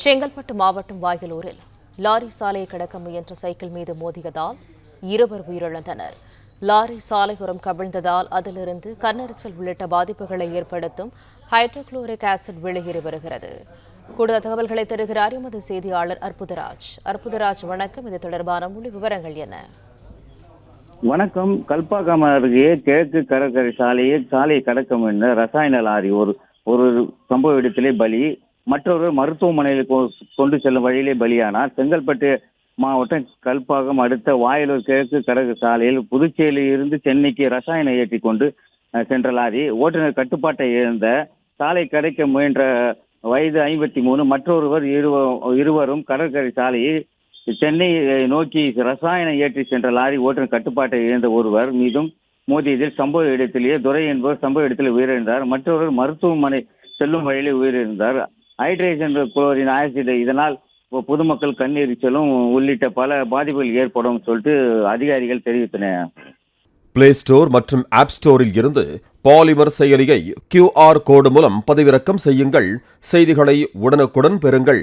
செங்கல்பட்டு மாவட்டம் வாயிலூரில் லாரி சாலையை கடக்க முயன்ற சைக்கிள் மீது மோதியதால் இருவர் உயிரிழந்தனர். லாரி சாலையோரம் கவிழ்ந்ததால் அதிலிருந்து கண்ணெரிச்சல் உள்ளிட்ட பாதிப்புகளை ஏற்படுத்தும் ஹைட்ரோக்ளோரிக் ஆசிட் வெளியேறி வருகிறது. கூடுதல் தகவல்களை தருகிறார் எமது செய்தியாளர் அற்புதராஜ். அற்புதராஜ் வணக்கம். இது தொடர்பான முழு விவரங்கள் என்ன? வணக்கம். கல்பாக்கம் அருகே கிழக்கு கடற்கரை சாலையை சாலையை கடக்க முயன்ற ரசாயன லாரி ஒரு ஒரு சம்பவ இடத்திலே பலி மற்றொரு மருத்துவமனையில் கொ- கொண்டு செல்லும் வழியிலே பலியானார். செங்கல்பட்டு மாவட்டம் கல்பாக்கம் அடுத்த வாயலூர் கிழக்கு கடகு சாலையில் புதுச்சேரியில் இருந்து சென்னைக்கு ரசாயனம் ஏற்றி கொண்டு சென்ற லாரி ஓட்டுநர் கட்டுப்பாட்டை இழந்த சாலை கடைக்க முயன்ற வயது ஐம்பத்தி மூணு மற்றொருவர் இருவரும் கடற்கரை சாலையை சென்னை நோக்கி ரசாயனம் ஏற்றி சென்ற லாரி ஓட்டுநர் கட்டுப்பாட்டை இழந்த ஒருவர் மீதும் மோதியதில் சம்பவ இடத்திலேயே துரை என்பவர் சம்பவ இடத்தில் உயிரிழந்தார். மற்றொருவர் மருத்துவமனை செல்லும் வழியிலே உயிரிழந்தார். ஹைட்ரேஷன் குளோரின் ஆசிட் இதனால் பொ- பொதுமக்கள் கண்ணெரிச்சலும் உள்ளிட்ட பல பாதிப்புகள் ஏற்படும் சொல்லிட்டு அதிகாரிகள் தெரிவித்தனர். பிளே ஸ்டோர் மற்றும் ஆப் ஸ்டோரில் இருந்து பாலிமர் செயலியை கியூஆர் கோடு மூலம் பதிவிறக்கம் செய்யுங்கள். செய்திகளை உடனுக்குடன் பெறுங்கள்.